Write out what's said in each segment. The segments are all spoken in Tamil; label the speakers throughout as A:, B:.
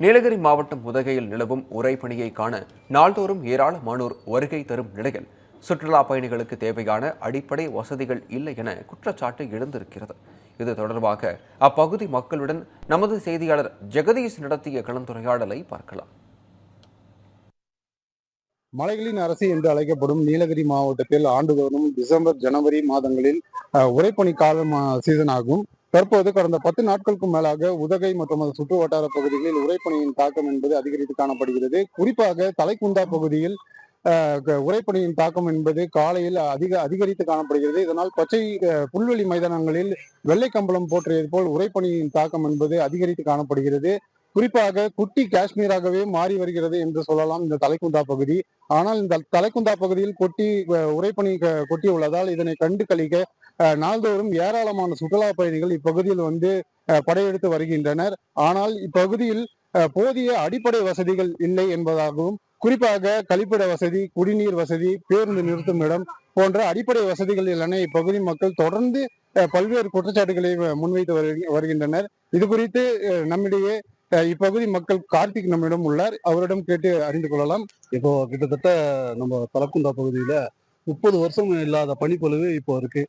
A: நீலகிரி மாவட்டம் உதகையில் நிலவும் உறைபணியை காண நாள்தோறும் ஏராளமானோர் வருகை தரும் நிலையில் சுற்றுலா பயணிகளுக்கு தேவையான அடிப்படை வசதிகள் இல்லை என குற்றச்சாட்டு எழுந்திருக்கிறது. இது தொடர்பாக அப்பகுதி மக்களுடன் நமது செய்தியாளர் ஜெகதீஷ் நடத்திய கலந்துரையாடலை பார்க்கலாம்.
B: மலைகளின் அரசு என்று அழைக்கப்படும் நீலகிரி மாவட்டத்தில் ஆண்டுதோறும் டிசம்பர் ஜனவரி மாதங்களில் அஹ், காலம் சீசன் ஆகும். தற்போது கடந்த பத்து நாட்களுக்கும் மேலாக உதகை மற்றும் அது சுற்று வட்டார பகுதிகளில் உரைப்பணியின் தாக்கம் என்பது அதிகரித்து காணப்படுகிறது. குறிப்பாக தலைக்குந்தா பகுதியில் உரைப்பணியின் உறைபனியின் தாக்கம் என்பது காலையில் அதிக அதிகரித்து காணப்படுகிறது. இதனால் பச்சை புல்வெளி மைதானங்களில் வெள்ளை கம்பளம் போற்றியது போல் உறைபனியின் தாக்கம் என்பது அதிகரித்து காணப்படுகிறது. குறிப்பாக குட்டி காஷ்மீராகவே மாறி வருகிறது என்று சொல்லலாம் இந்த தலைக்குந்தா பகுதி. ஆனால் இந்த தலைக்குந்தா பகுதியில் கொட்டி உரைப்பணி உறைபனி கொட்டி உள்ளதால் இதனை கண்டு கழிக்க நாள்தோறும் ஏராளமான சுற்றுலா பயணிகள் இப்பகுதியில் வந்து படையெடுத்து வருகின்றனர். ஆனால் இப்பகுதியில் அஹ், போதிய அடிப்படை வசதிகள் இல்லை என்பதாகவும் குறிப்பாக கழிப்பிட வசதி குடிநீர் வசதி பேருந்து நிறுத்தும் இடம் போன்ற அடிப்படை வசதிகள் இல்லைன இப்பகுதி மக்கள் தொடர்ந்து அஹ், பல்வேறு குற்றச்சாட்டுகளை முன்வைத்து வருகின்றனர். இது குறித்து அஹ், நம்மிடையே இப்பகுதி மக்கள் கார்த்திக் நம்மிடம் உள்ளார். அவரிடம் கேட்டு அறிந்து கொள்ளலாம்.
C: இப்போ கிட்டத்தட்ட நம்ம தலக்குந்தா பகுதியில முப்பது வருஷம் இல்லாத பனிப்பொழிவு இப்போ இருக்கு.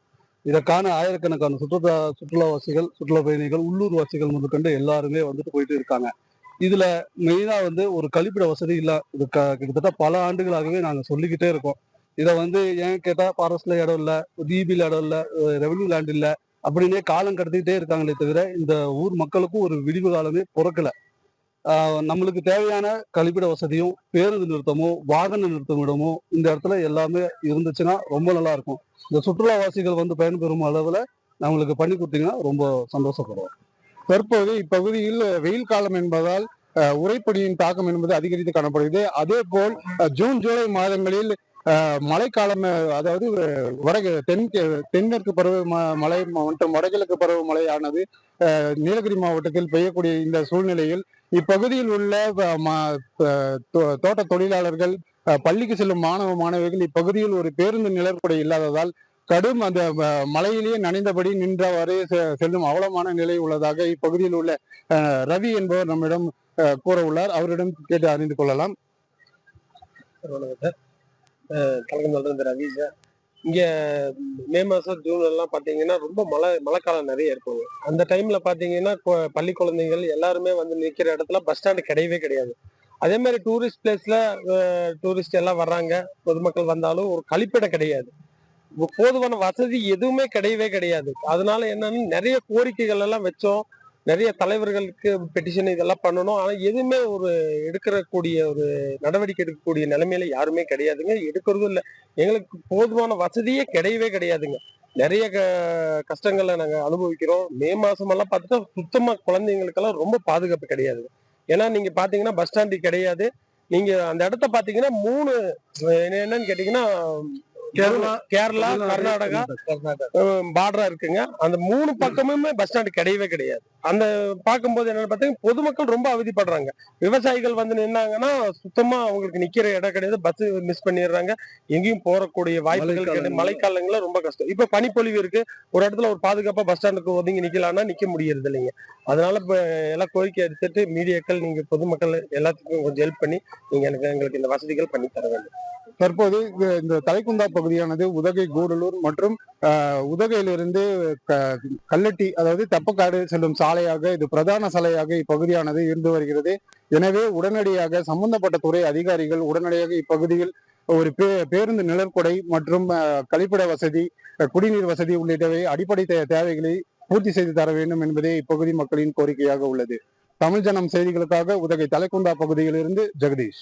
C: இதற்கான ஆயிரக்கணக்கான சுற்றுலா சுற்றுலாவாசிகள் சுற்றுலா பயணிகள் உள்ளூர் வாசிகள் முதற்கொண்டு எல்லாருமே வந்துட்டு போயிட்டு இருக்காங்க. இதுல மெயினா வந்து ஒரு கழிப்பிட வசதி இல்ல இது க- கிட்டத்தட்ட பல ஆண்டுகளாகவே நாங்க சொல்லிக்கிட்டே இருக்கோம். இதை வந்து ஏன் கேட்டா ஃபாரஸ்ட்ல இடம் இல்ல டிபில இடம் இல்ல ரெவன்யூ லேண்ட் இல்ல அப்படின்னே காலம் கடத்திக்கிட்டே இருக்காங்களே தவிர இந்த ஊர் மக்களுக்கும் ஒரு விடிவு காலமே பிறக்கல. நம்மளுக்கு தேவையான கழிப்பிட வசதியும் பேருந்து நிறுத்தமோ வாகன நிறுத்தமிடமோ இந்த இடத்துல எல்லாமே இருந்துச்சுன்னா ரொம்ப நல்லா இருக்கும். இந்த சுற்றுலாவாசிகள் வந்து பயன்பெறும் அளவுல நம்மளுக்கு பண்ணி கொடுத்தீங்கன்னா ரொம்ப சந்தோஷப்படுவோம்.
B: தற்போது இப்பகுதியில் வெயில் காலம் என்பதால் உரைப்படியின் தாக்கம் என்பது அதிகரித்து காணப்படுகிறது. அதே போல் ஜூன் ஜூலை மாதங்களில் மழைக்காலம் அதாவது அஹ், வட தென் தென்மேற்கு பருவ ம- மழை மற்றும் வடகிழக்கு பருவமழையானது நீலகிரி மாவட்டத்தில் பெய்யக்கூடிய இந்த சூழ்நிலையில் இப்பகுதியில் உள்ள தோ- தோட்ட தொழிலாளர்கள் அஹ், பள்ளிக்கு செல்லும் மாணவ மாணவிகள் இப்பகுதியில் ஒரு பேருந்து நிழற்குடை இல்லாததால் கடும் அந்த மலையிலேயே நனைந்தபடி நின்றவாறு செ- செல்லும் அவலமான நிலை உள்ளதாக இப்பகுதியில் உள்ள அஹ், ரவி என்பவர் நம்மிடம் அஹ், கூற உள்ளார் அவரிடம் கேட்டு அறிந்து கொள்ளலாம்.
D: கலக்கந்தோட ரவி சார். இங்க மே மாசம் ஜூன் எல்லாம் பாத்தீங்கன்னா ரொம்ப மழை மழைக்காலம் நிறைய இருக்கும் அந்த டைம்ல பாத்தீங்கன்னா பள்ளி குழந்தைகள் எல்லாருமே வந்து நிக்கிற இடத்துல பஸ் ஸ்டாண்டு கிடையவே கிடையாது. அதே மாதிரி டூரிஸ்ட் பிளேஸ்ல டூரிஸ்ட் எல்லாம் வர்றாங்க. பொதுமக்கள் வந்தாலும் ஒரு கழிப்பிடம் கிடையாது. போதுமான வசதி எதுவுமே கிடையவே கிடையாது. அதனால என்னன்னு நிறைய கோரிக்கைகள் எல்லாம் வச்சோம். நிறைய தலைவர்களுக்கு பெட்டிஷன் இதெல்லாம் பண்ணணும். ஆனால் எதுவுமே ஒரு எடுக்கக்கூடிய ஒரு நடவடிக்கை எடுக்கக்கூடிய நிலைமையில யாருமே கிடையாதுங்க. எடுக்கிறதும் இல்லை. எங்களுக்கு போதுமான வசதியே கிடையவே கிடையாதுங்க. நிறைய க- கஷ்டங்களை நாங்கள் அனுபவிக்கிறோம். மே மாசமெல்லாம் பார்த்துட்டா சுத்தமாக குழந்தைங்களுக்கெல்லாம் ரொம்ப பாதுகாப்பு கிடையாது. ஏன்னா நீங்க பாத்தீங்கன்னா பஸ் ஸ்டாண்டு கிடையாது. நீங்க அந்த இடத்த பாத்தீங்கன்னா மூணு என்னன்னு கேட்டீங்கன்னா கேரளா கேரளா கர்நாடகா பார்டரா இருக்குங்க. அந்த மூணு பக்கமுமே பஸ் ஸ்டாண்டு கிடையவே கிடையாது. அந்த பார்க்கும்போது என்னன்னு பார்த்தீங்கன்னா பொதுமக்கள் ரொம்ப அவதிப்படுறாங்க. விவசாயிகள் வந்து நின்னாங்கன்னா சுத்தமா அவங்களுக்கு நிக்கிற இடம் கிடையாது. பஸ் மிஸ் பண்ணிடுறாங்க. எங்கேயும் போறக்கூடிய வாய்ப்புகள் கிடையாது.
C: மழைக்காலங்கள்ல
D: ரொம்ப கஷ்டம். இப்ப பனிப்பொழிவு இருக்கு. ஒரு இடத்துல ஒரு பாதுகாப்பா பஸ் ஸ்டாண்டுக்கு ஒதுங்கி நிக்கலாம்னா நிக்க முடியறது இல்லைங்க அதனால இப்ப எல்லாம் கோரிக்கை எடுத்துட்டு மீடியாக்கள் நீங்க பொதுமக்கள் எல்லாத்துக்கும் கொஞ்சம் ஹெல்ப் பண்ணி நீங்க எனக்கு எங்களுக்கு இந்த வசதிகள் பண்ணி தர வேண்டும்.
B: தற்போது இந்த- தலைக்குந்தா பகுதியானது உதகை கூடலூர் மற்றும் உதகையிலிருந்து க- கல்லட்டி அதாவது தப்பக்காடு செல்லும் சாலையாக இது பிரதான சாலையாக இப்பகுதியானது இருந்து வருகிறது. எனவே உடனடியாக சம்பந்தப்பட்ட துறை அதிகாரிகள் உடனடியாக இப்பகுதியில் ஒரு பே பேருந்து நிழற்கொடை மற்றும் அஹ், கழிப்பிட வசதி அஹ், குடிநீர் வசதி உள்ளிட்டவை அடிப்படை தேவைகளை பூர்த்தி செய்து தர வேண்டும் என்பதே இப்பகுதி மக்களின் கோரிக்கையாக உள்ளது. தமிழ் ஜனம் செய்திகளுக்காக உதகை தலைக்குந்தா பகுதியிலிருந்து ஜெகதீஷ்.